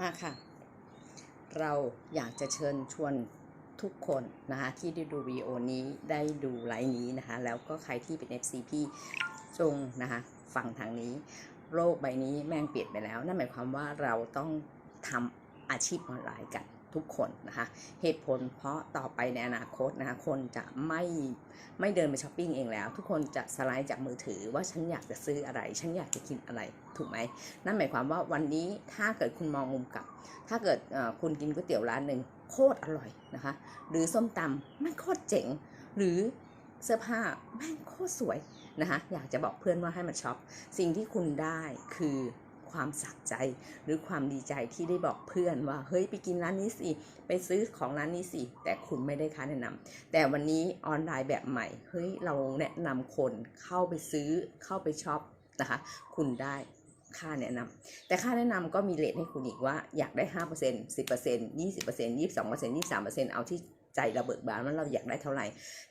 มากค่ะ เราอยากจะเชิญชวนทุกคนนะคะที่ได้ดูวิดีโอนี้ได้ดูไลฟ์นี้นะคะ แล้วก็ใครที่เป็น FC พี่จงนะคะฟังทางนี้ โลกใบนี้แม่งเปลี่ยนไปแล้ว นั่นหมายความว่าเราต้องทำอาชีพออนไลน์กัน ทุกคนนะคะ เหตุผลเพราะต่อไปในอนาคตนะคะคนจะไม่ไม่เดินไปช้อปปิ้งเองแล้ว ทุกคนจะสไลด์จากมือถือว่าฉันอยากจะซื้ออะไร ฉันอยากจะกินอะไรถูกไหมนั่นหมายความว่าวันนี้ถ้าเกิดคุณมองมุมกลับ ถ้าเกิดคุณกินก๋วยเตี๋ยวร้านหนึ่งโคตรอร่อยนะคะ หรือส้มตำแม่งโคตรเจ๋ง หรือเสื้อผ้าแม่งโคตรสวยนะคะ อยากจะบอกเพื่อนว่าให้มาช็อป สิ่งที่คุณได้คือ ความสักใจหรือความดีใจที่ได้บอกเพื่อนว่า เฮ้ยไปกินร้านนี้สิ ไปซื้อของร้านนี้สิ แต่คุณไม่ได้ค่าแนะนำแต่วันนี้ออนไลน์แบบใหม่ เฮ้ยเราแนะนำคนเข้าไปซื้อเข้าไปช็อปนะคะ คุณได้ค่าแนะนำแต่ค่าแนะนำก็มีเลทให้คุณอีกว่าอยากได้ห้าเปอร์เซ็นต์สิบเปอร์เซ็นต์ยี่สิบเปอร์เซ็นต์ยี่สิบสองเปอร์เซ็นต์ยี่สามเปอร์เซ็นต์เอาที่ ใจเราเบิกบานว่าเราอยากได้เท่าไหร่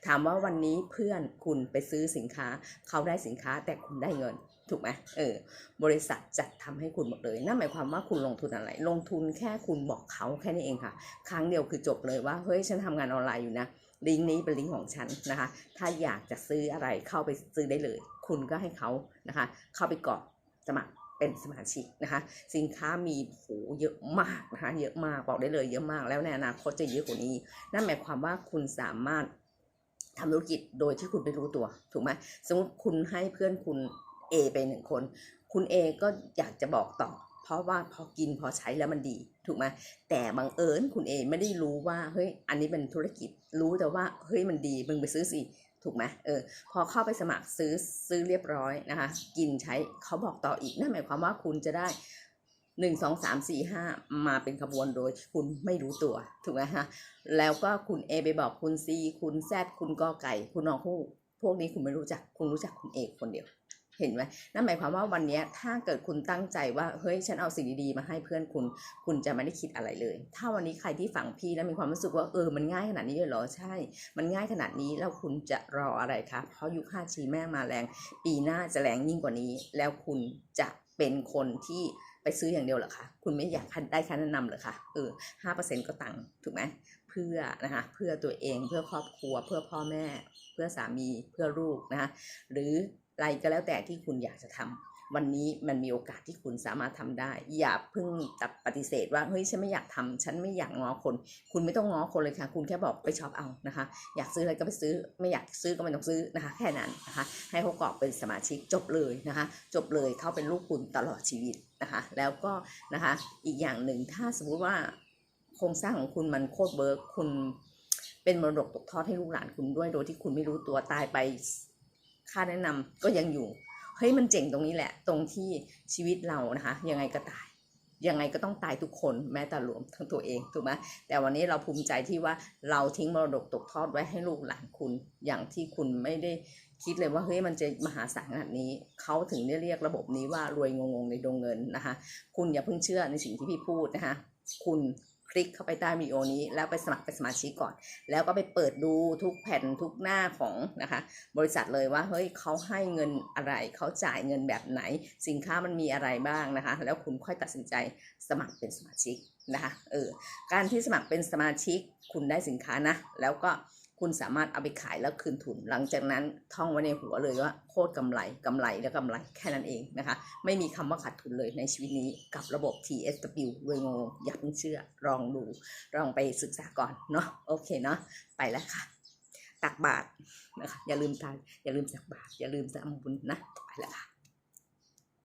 ถามว่าวันนี้เพื่อนคุณไปซื้อสินค้า เขาได้สินค้าแต่คุณได้เงินถูกไหมเออบริษัทจัดทำให้คุณหมดเลย นั่นหมายความว่าคุณลงทุนอะไร ลงทุนแค่คุณบอกเขาแค่นี้เองค่ะ ครั้งเดียวคือจบเลยว่าเฮ้ยฉันทำงานออนไลน์อยู่นะลิงก์นี้เป็นลิงก์ของฉันนะคะ ถ้าอยากจะซื้ออะไรเข้าไปซื้อได้เลย คุณก็ให้เขานะคะ เข้าไปกรอกสมัคร เป็นสมาชิกนะคะ สินค้ามีโหเยอะมากนะคะเยอะมากบอกได้เลยเยอะมากแล้วในอนาคตจะเยอะกว่านี้ นั่นหมายความว่าคุณสามารถทำธุรกิจโดยที่คุณไม่รู้ตัวถูกไหมสมมติคุณให้เพื่อนคุณ A ไปหนึ่งคน คุณ A ก็อยากจะบอกต่อ เพราะว่าพอกินพอใช้แล้วมันดีถูกไหมแต่บังเอิญคุณ A ไม่ได้รู้ว่าเฮ้ยอันนี้เป็นธุรกิจรู้แต่ว่าเฮ้ยมันดีมึงไปซื้อสิ ถูกไหมเออพอเข้าไปสมัครซื้อซื้อเรียบร้อยนะคะ กินใช้เขาบอกต่ออีกนั่นหมายความว่าคุณจะได้หนึ่งสองสามสี่ห้ามาเป็นขบวนโดยคุณไม่รู้ตัวถูกไหมฮะแล้วก็คุณ A ไปบอกคุณ C คุณ Z คุณกอไก่ คุณนองคู่พวกนี้คุณไม่รู้จัก คุณรู้จักคุณเอกคนเดียว เห็นไหมนั่นหมายความว่าวันนี้ถ้าเกิดคุณตั้งใจว่าเฮ้ยฉันเอาสิ่งดีๆมาให้เพื่อนคุณ คุณจะไม่ได้คิดอะไรเลย ถ้าวันนี้ใครที่ฝังพี่แล้วมีความรู้สึกว่าเออมันง่ายขนาดนี้เลยเหรอใช่ มันง่ายขนาดนี้แล้วคุณจะรออะไรคะเพราะยุค 5G แม่งมาแรง ปีหน้าจะแรงยิ่งกว่านี้ แล้วคุณจะเป็นคนที่ไปซื้ออย่างเดียวเหรอคะ คุณไม่อยากได้ค่าแนะนำเหรอคะ เออห้าเปอร์เซ็นต์ก็ตังค์ถูกไหม เพื่อนะคะ เพื่อตัวเอง เพื่อครอบครัว เพื่อพ่อแม่ เพื่อสามี เพื่อลูกนะคะ หรือ อะไรก็แล้วแต่ที่คุณอยากจะทำวันนี้มันมีโอกาสที่คุณสามารถทำได้ อย่าเพิ่งตัดปฏิเสธว่าเฮ้ยฉันไม่อยากทำฉันไม่อยากง้อคน คุณไม่ต้องง้อคนเลยค่ะ คุณแค่บอกไปช็อปเอานะคะ อยากซื้ออะไรก็ไปซื้อ ไม่อยากซื้อก็ไม่ต้องซื้อนะคะ แค่นั้นนะคะ ให้เขากรอกเป็นสมาชิกจบเลยนะคะ จบเลยเข้าเป็นลูกคุณตลอดชีวิตนะคะ แล้วก็นะคะอีกอย่างหนึ่งถ้าสมมุติว่าโครงสร้างของคุณมันโคตรเบิร์กคุณเป็นมรดกตกทอดให้ลูกหลานคุณด้วยโดยที่คุณไม่รู้ตัวตายไป ค่าแนะนำก็ยังอยู่ เฮ้ยมันเจ๋งตรงนี้แหละ ตรงที่ชีวิตเรานะคะ ยังไงก็ตาย ยังไงก็ต้องตายทุกคนแม้แต่รวมทั้งตัวเองถูกไหมแต่วันนี้เราภูมิใจที่ว่าเราทิ้งมรดกตกทอดไว้ให้ลูกหลานคุณ อย่างที่คุณไม่ได้คิดเลยว่าเฮ้ยมันจะมหาศาลขนาดนี้ เขาถึงได้เรียกระบบนี้ว่ารวยงงๆในดวงเงินนะคะ คุณอย่าเพิ่งเชื่อในสิ่งที่พี่พูดนะคะ คุณ คลิกเข้าไปใต้วิดีโอนี้แล้วไปสมัครเป็นสมาชิกก่อน แล้วก็ไปเปิดดูทุกแผ่นทุกหน้าของนะคะ บริษัทเลยว่าเฮ้ยเขาให้เงินอะไรเขาจ่ายเงินแบบไหน สินค้ามันมีอะไรบ้างนะคะ แล้วคุณค่อยตัดสินใจสมัครเป็นสมาชิกนะคะเออการที่สมัครเป็นสมาชิกคุณได้สินค้านะ แล้วก็ คุณสามารถเอาไปขายแล้วคืนทุน หลังจากนั้นท่องไว้ในหัวเลยว่าโคตรกำไรกำไรแล้วกำไรแค่นั้นเองนะคะ ไม่มีคำว่าขาดทุนเลยในชีวิตนี้กับระบบ TSW รวยงงอย่าเพิ่งเชื่อลองดูลองไปศึกษาก่อนเนาะโอเคเนาะไปแล้วค่ะ ตักบาตรนะคะอย่าลืมทานอย่าลืมตักบาตรอย่าลืมทำบุญนะไปแล้วค่ะ